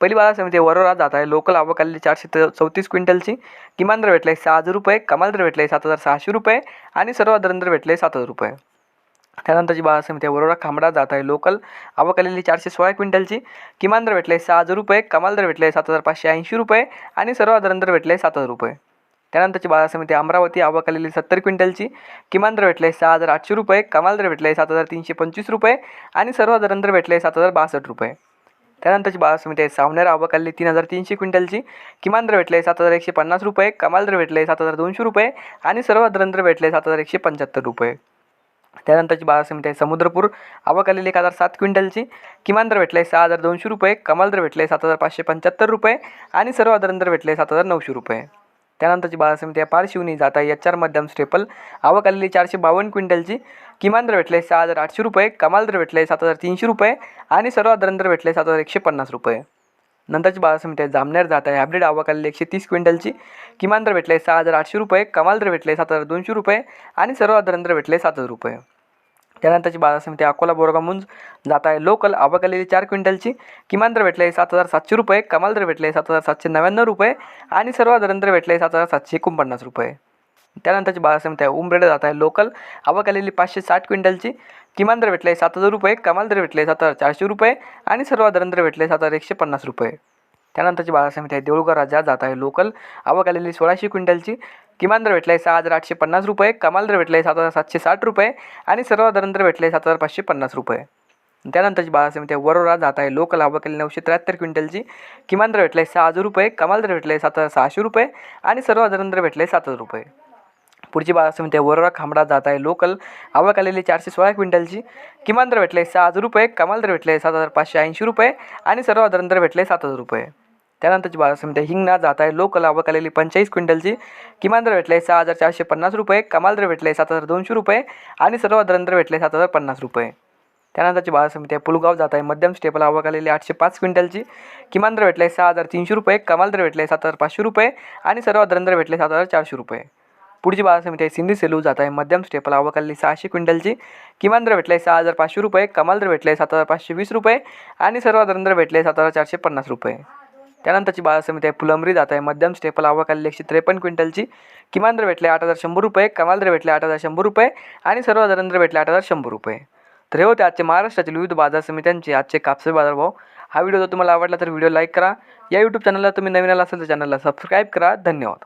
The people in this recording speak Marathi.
पहिली बाजार समिती वरोरा जात आहे. लोकल आवक आलेली चारशे त- चौतीस क्विंटलची. किमान दर भेटले सहा हजार रुपये कमाल दर भेटले सात हजार सहाशे रुपये आणि सर्व दर दर भेटले सात हजार रुपये. त्यानंतरची बाजार समिती आहे वरोरा खांबडा जात आहे. लोकल आवक आलेली चारशे सोळा क्विंटलची. किमान दर भेटले सहा हजार रुपये कमाल दर भेटले सात हजार पाचशे ऐंशी रुपये आणि सर्व दर दर भेटले सात हजार रुपये. त्यानंतरची बाजार समिती अमरावती आवक आलेली सत्तर क्विंटलची. किमान दर भेटले सहा हजार आठशे रुपये कमाल दर भेटले सात हजार तीनशे पंचवीस रुपये आणि सर्व दर दर भेटले सात हजार बासष्ट रुपये. त्यानंतरची बाजार समिती आहे. सावनेर आवक तीन हजार तीनशे क्विंटलची. किमान दर भेटले सात हजार एकशे पन्नास रुपये. कमाल दर भेटले सात हजार दोनशे रुपये. आणि सर्व दर दर भेटले सात हजार एकशे पंच्याहत्तर रुपये. त्यानंतरची बाजार समिती आहे समुद्रपूर. आवक एक हजार सात क्विंटलची. किमान दर भेटले सहा हजार दोनशे रुपये. कमाल दर भेटले सात हजार पाचशे पंच्याहत्तर रुपये. आणि सर्व दर भेटले सात हजार नऊशे रुपये. त्यानंतरची बाजार समिती आहे पारशिवनी जाता एच आर मध्यम स्टेपल आवक आलेली चारशे बावन्न क्विंटलची किमान दर भेटले सहा हजार आठशे रुपये कमाल दर भेटले सात हजार तीनशे रुपये आणि सर्व दर दर भेटले सात हजार एकशे पन्नास रुपये. नंतरची बाजार समिती आहे जामनेर जात आहे. हायब्रिड आवक आलेली एकशे तीस क्विंटलची किमान दर भेटले सहा हजार आठशे रुपये कमाल दर भेटले सात हजार दोनशे रुपये आणि सर्व दर दर भेटले सात हजार रुपये. त्यानंतरची बाजार समिती अकोला बोरगा जात आहे. लोकल आवक आलेली चार क्विंटलची. किमान दर भेटले सात हजार सातशे रुपये. कमाल दर भेटले सात हजार सातशे नव्याण्णव रुपये. आणि सर्वाधारण दर दर भेटले सात हजार सातशे एकोणपन्नास रुपये. त्यानंतरची बाजार समिती आहे. उमरेड जात आहे. लोकल आवक आलेली पाचशे साठ क्विंटलची. किमान दर भेटले सात हजार रुपये. कमाल दर भेटले सात हजार चारशे रुपये. आणि सर्वाधारण दर दर भेटले सात हजार एकशे पन्नास रुपये. त्यानंतरची बाजार समिती आहे. देऊळगाव राजा जात आहे. लोकल आवक आलेली सोळाशे क्विंटलची. किमान दर भेटले सहा हजार आठशे पन्नास रुपये कमाल दर भेटले सात हजार सातशे साठ रुपये आणि सर्व दर भेटला भेटले सात हजार पाचशे पन्नास रुपये. त्यानंतरची बाजार समिती वरोरा जात आहे लोकल आवक आलेली नऊशे त्र्याहत्तर क्विंटलची. किमान दर भेटले सहा हजार रुपये कमाल दर भेटले सात हजार सहाशे रुपये आणि सर्व दर भेटला भेटले सात हजार रुपये. पुढची बाजार समिती वरोरा खांबडा जात आहे लोकल आवक आलेली चारशे सोळा क्विंटलची. किमान दर भेटले सहा हजार रुपये कमाल दर भेटले सात हजार पाचशे ऐंशी रुपये आणि सर्व दर भेटले सात हजार रुपये. त्यानंतरची बाजार समिती हिंगणा जात आहे. लोकल आवक आलेली पंचेचाळीस क्विंटलची. किमान दर भेटले सहा हजार चारशे पन्नास रुपये. कमाल दर भेटले सात हजार दोनशे रुपये. आणि सर्व दर दर भेटले सात हजार पन्नास रुपये. त्यानंतरची बाजार समिती आहे. पुलगाव जात आहे. मध्यम स्टेपल आवक आलेली आठशे पाच क्विंटलची. किमान दर भेटले सहा हजार तीनशे रुपये. कमाल दर भेटले सात हजार पाचशे रुपये. आणि सर्व दर दर भेटले सात हजार चारशे रुपये. पुढची बाजार समिती आहे. सिंधी सेलू जात आहे. मध्यम स्टेपल आवक आलेली सहाशे क्विंटलची. किमान दर भेटले सहा हजार पाचशे रुपये. कमाल दर भेटले सात हजार पाचशे वीस रुपये. आणि सर्व दर दर भेटले सात हजार चारशे पन्नास रुपये. त्यानंतरची बाजार समिती आहे फुलंबरी जात आहे. मध्यम स्टेपल आवक आलेली एकशे त्रेपन्न क्विंटलची. किमान दर भेटले आठ हजार शंभर रुपये कमाल दर भेटले आठ हजार शंभर रुपये आणि सर्व दर दर भेटले आठ हजार शंभर रुपये. तर हे होते आजचे महाराष्ट्रातील विविध बाजार समित्यांचे आजचे कापसे बाजारभाव. हा व्हिडिओ जर तुम्हाला आवडला तर व्हिडिओ लाईक करा. या यूट्यूब चॅनलला तुम्ही नवीन आला असेल तर चॅनलला सबस्क्राईब करा. धन्यवाद.